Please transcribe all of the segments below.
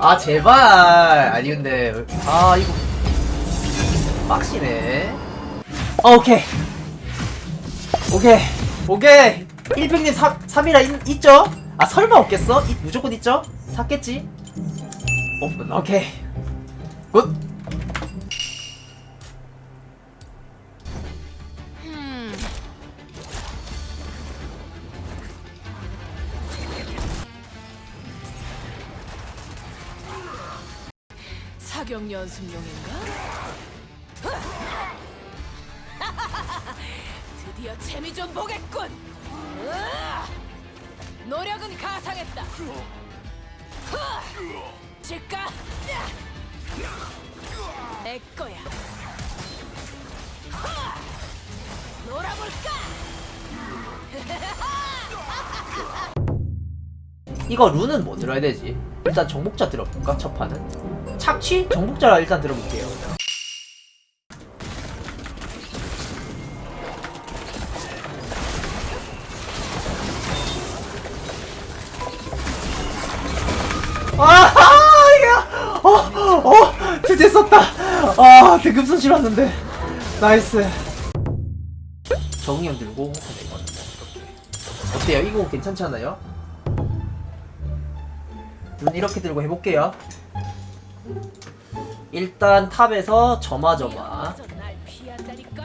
아 제발 아니 근데 아 이거 빡시네 어, 오케이 오케이 오케이 1팩님 3이라 있죠? 아 설마 없겠어? 이- 무조건 있죠? 샀겠지? 오픈 오케이 굿 사격 연습용인가? 드디어 재미 좀 보겠군. 노력은 가상했다. 질까? 내 거야. 놀아볼까? 이거 룬은 뭐 들어야 되지? 일단 정복자 들어볼까? 첫 판은? 착취? 정복자 일단 들어볼게요 아하 이게 어, 어 드디어 썼다 아 대급 손실 왔는데 나이스 정의형 들고 어때요? 이거 괜찮잖아요? 눈 이렇게 들고 해볼게요. 일단 탑에서.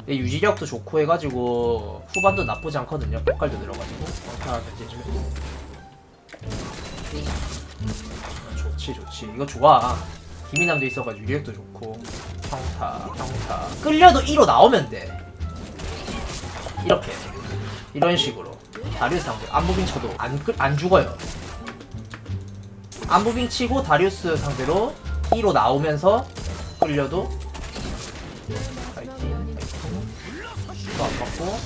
네, 유지력도 좋고 해가지고 후반도 나쁘지 않거든요. 폭발도 이제 좀. 좋지 좋지. 이거 좋아. 김이남도 있어가지고 유력도 좋고. 평타 평타. 끌려도 1호 나오면 돼. 이렇게 이런 식으로. 다리우스 상대 안무빙 쳐도 안, 끌- 안 죽어요. 안무빙 치고 다리우스 상대로 1호 나오면서 끌려도 파이팅 이거 안 맞고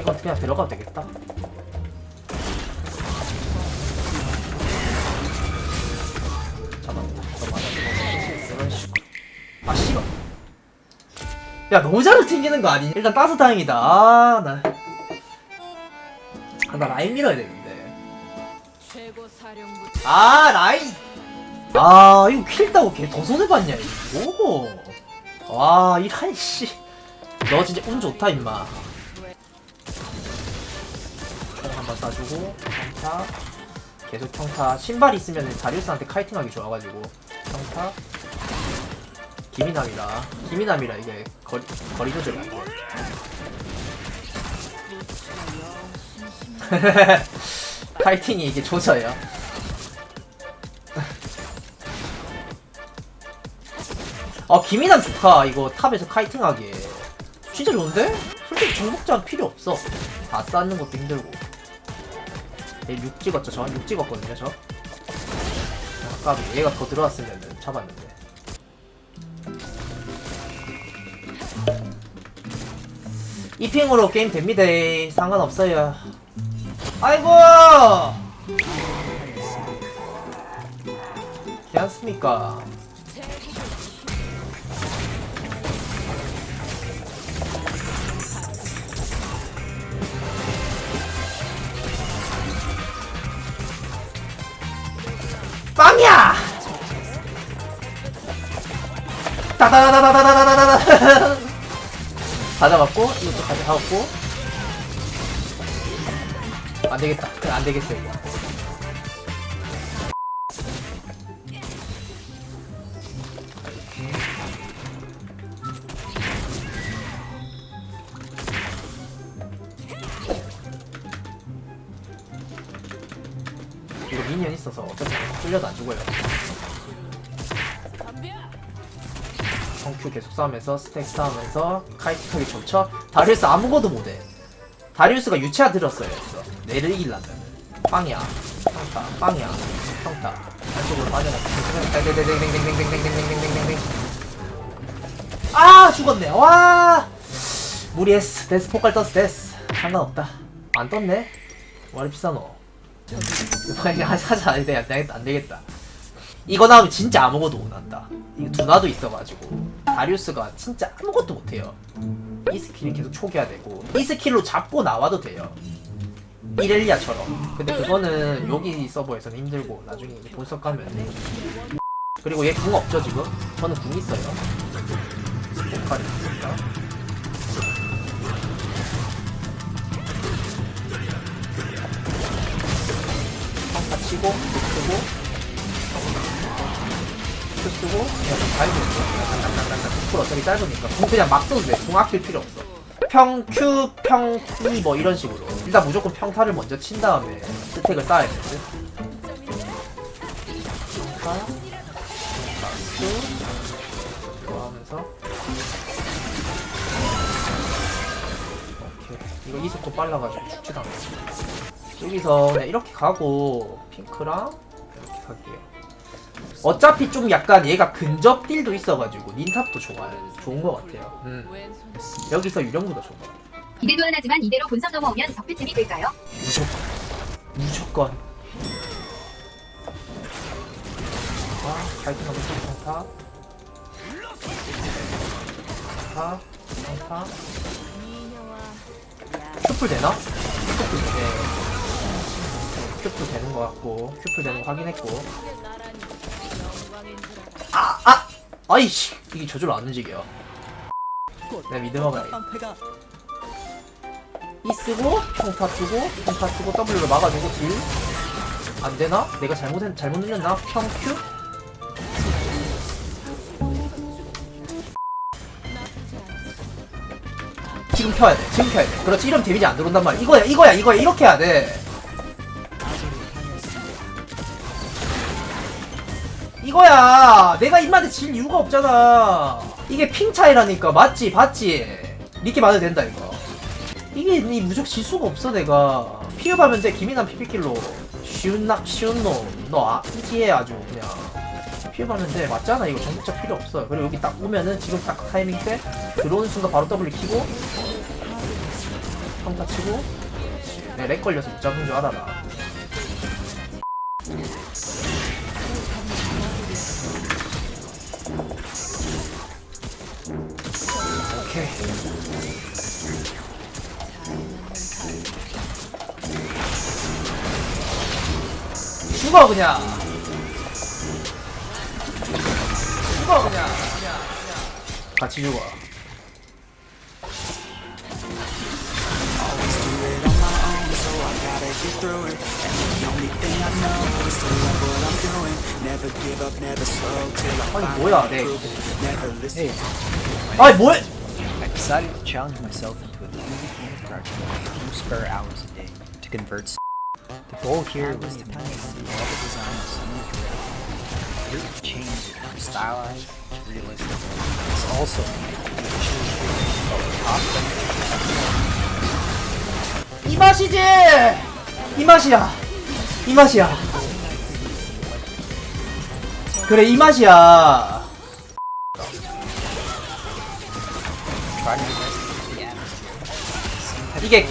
이건 그냥 들어가도 되겠다. 더 맞아 이런 식으로 아 싫어 야 너무 잘 튕기는 거 아니냐 일단 따서 다행이다. 아나 아, 나 라인 밀어야 되는데. 아 라인 아 이거 킬 따고 걔 더 손해봤냐 이거. 와 이란 씨너 진짜 운 좋다 임마. 총 한번 쏴주고 평타. 계속 평타. 신발 있으면 다리우스한테 카이팅하기 좋아가지고. 평타. 김이남이라 김이남이라 이게. 거리, 거리 조절이 안돼 카이팅이 이게 조져요 아 김이남 좋다 이거 탑에서 카이팅하기 진짜 좋은데? 솔직히 정복자는 필요 없어. 다 쌓는 것도 힘들고. 얘 6 찍었죠 저? 6 찍었거든요 저? 아까 얘가 더 들어왔으면 잡았는데. 이 핑으로 게임 됩니다. 상관없어요. 아이고! 괜찮습니까 빵이야! 다다다다다다다다다 다. 잡았고 이것도 다 잡았고. 안 되겠다. 안 되겠어 이거 이거 미니언 있어서 어차피 끌려도 안 죽어요. 성큐 계속 싸우면서 스택 싸우면서 카이팅하기 좋죠 다리우스 아무것도 못해. 다리우스가 유채화 들었어야 했어 내를 이기려면 빵이야. 평타 빵이야. 평타. 안쪽으로 빠져나가 땡땡땡땡땡땡땡땡땡땡땡땡땡땡 아 죽었네 와 무리했어 데스 폭발 떴어 데스 상관없다 안 떴네 와리 비싸노 빨리 하자 안 되겠다 안 되겠다 이거 나오면 진짜 아무것도 못한다. 이거 두나도 있어가지고 다리우스가 진짜 아무것도 못해요. 이 스킬이 계속 초기화 되고 이 스킬로 잡고 나와도 돼요. 이렐리아처럼 근데 그거는 여기 서버에서는 힘들고 나중에 본석 가면 그리고 얘 궁 없죠 지금? 저는 궁 있어요 보컬이 있습니다 평타 치고 못 쓰고. 큐 쓰고 그냥 달고 있어 풀 어차피 짧으니까. 궁 그냥 막 써도 돼궁 아낄 필요 없어. 평, 큐, 평, E 뭐 이런 식으로. 일단 무조건 평타를 먼저 친 다음에 스택을 쌓아야 되거든 평타 큐 이거 하면서. 오케이. 이거 이속도 빨라가지고 죽지도 않아 여기서 그냥 이렇게 가고 핑크랑 이렇게 갈게요. 어차피 좀 약간 얘가 근접 딜도 있어가지고 닌탑도 좋아요. 좋은 것 같아요. 음. 여기서 유령보다 좋아 기대도 하나지만 이대로 본선 넘어오면 적폐팀이 될까요? 무조건. 무조건. 아 평타 평타 평타 미녀와 큐플 되나? 큐플 되네 큐플 되는 것 같고 큐플 되는 거 확인했고. 아! 아! 아이씨 이게 저절로 안 움직여 내 미드 먹어야 이 쓰고 평타 쓰고 평타 쓰고 W로 막아주고 딜 안되나? 내가 잘못 잘못 눌렸나? 평 큐? 나쁘지 않아. 지금 켜야 돼 지금 켜야 돼 그렇지 이러면 데미지 안 들어온단 말이야 이거야 이거야 이거야 이렇게 해야 돼 이거야. 내가 입맛에 질 이유가 없잖아. 이게 핑 차이라니까. 맞지? 봤지? 이렇게 맞아도 된다 이거. 이게 니 무조건 질 수가 없어 내가. 피업하면 돼 기민한 피피킬로. 쉬운 나 쉬운 놈너 아, 이기해 아주 그냥. 피업하면 돼. 맞잖아. 이거 전국자 필요 없어. 그리고 여기 딱 오면은 지금 딱 타이밍 때 들어오는 순간 바로 W 키고 평타 치고 네, 렉 걸려서 못 잡는 줄 알아라 오케이 죽어 그냥. 죽어. 그냥 그냥 그냥 같이 죽어 아니 뭐야 네 에이. 아니 뭐야 I decided to challenge myself into a easy game of Card Captor, two spare hours a day to convert. s- The goal here was to make all the design of some of the Here to change it from stylized to realistic. It's also 이 맛이지 이 맛이야 이 맛이야 그래 이 맛이야. 이게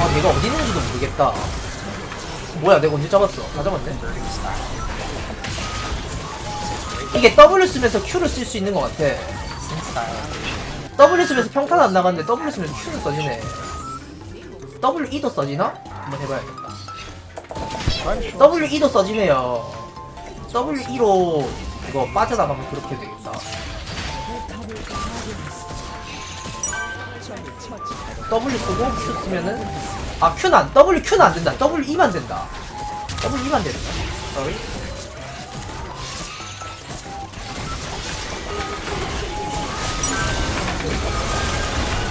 아 내가 어디 있는지도 모르겠다 뭐야 내가 언제 잡았어 다 잡았네. 이게 W 쓰면서 Q를 쓸 수 있는 것 같아 W 쓰면서 평타는 안 나갔는데 W 쓰면서 Q는 써지네 W E도 써지나? 한번 해봐야겠다 W E도 써지네요. W E로 이거 빠져나가면 그렇게 되겠다. W 쓰고 Q 쓰면은 아 Q는 안 W Q는 안 된다. W E만 된다. W E만 된다. Sorry.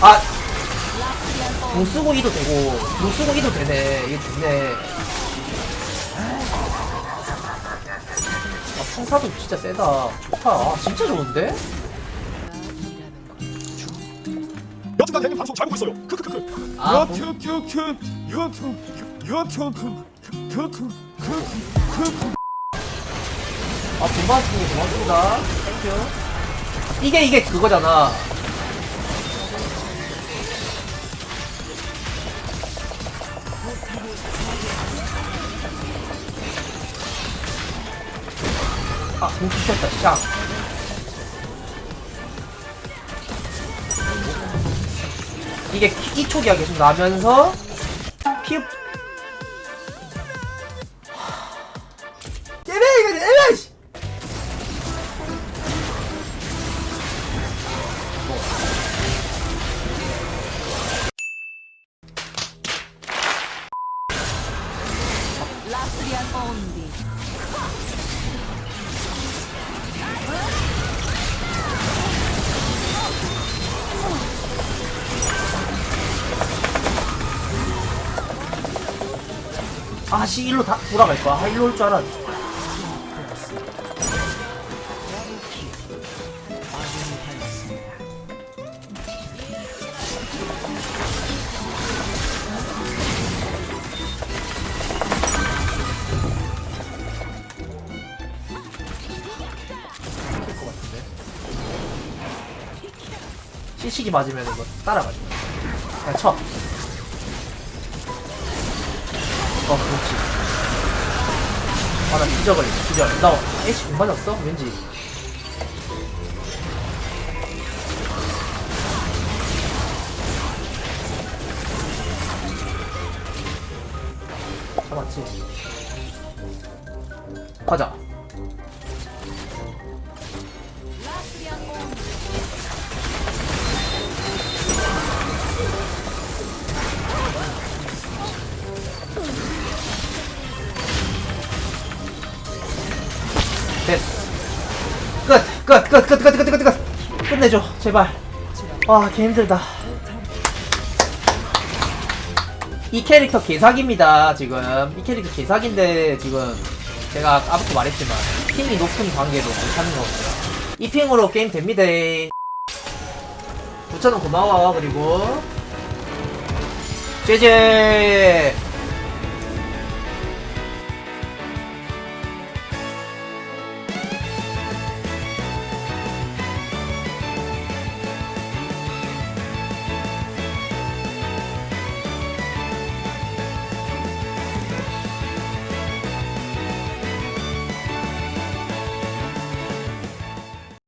아, 공 쓰고 이도 되고, 공 쓰고 이도 되네. 이게 좋네. 아, 평사도 진짜 세다. 좋다. 아, 진짜 좋은데? 여튼간 대님 방송 잘 보고 있어요. 크크크크. 아, 유튜브 유튜브 유튜브 유튜브 유튜브 아, 본바스님 고맙습니다. 땡큐. 이게, 이게 그거잖아. 아, 공 시켰다, 샹. 이게 키- 이 초기가 계속 나면서 피 아씨 일로 다 돌아갈 거야. 아 일로 올 줄 알았는데 시식이 맞으면 이거 따라가지. 그냥 쳐 어, 그렇지. 아, 나 뒤져버리네, 뒤져. 나 애쉬 못 맞았어? 왠지. 잡았지. 가자. 끝! 끝! 끝! 끝! 끝! 끝! 끝! 끝! 끝내줘, 제발. 와, 개 힘들다. 이 캐릭터 개사기입니다, 지금. 이 캐릭터 개사기인데, 지금. 제가 아까부터 말했지만, 핑이 높은 관계로 못하는 거고요. 이 핑으로 게임 됩니다. 9,000원 고마워, 그리고. 제제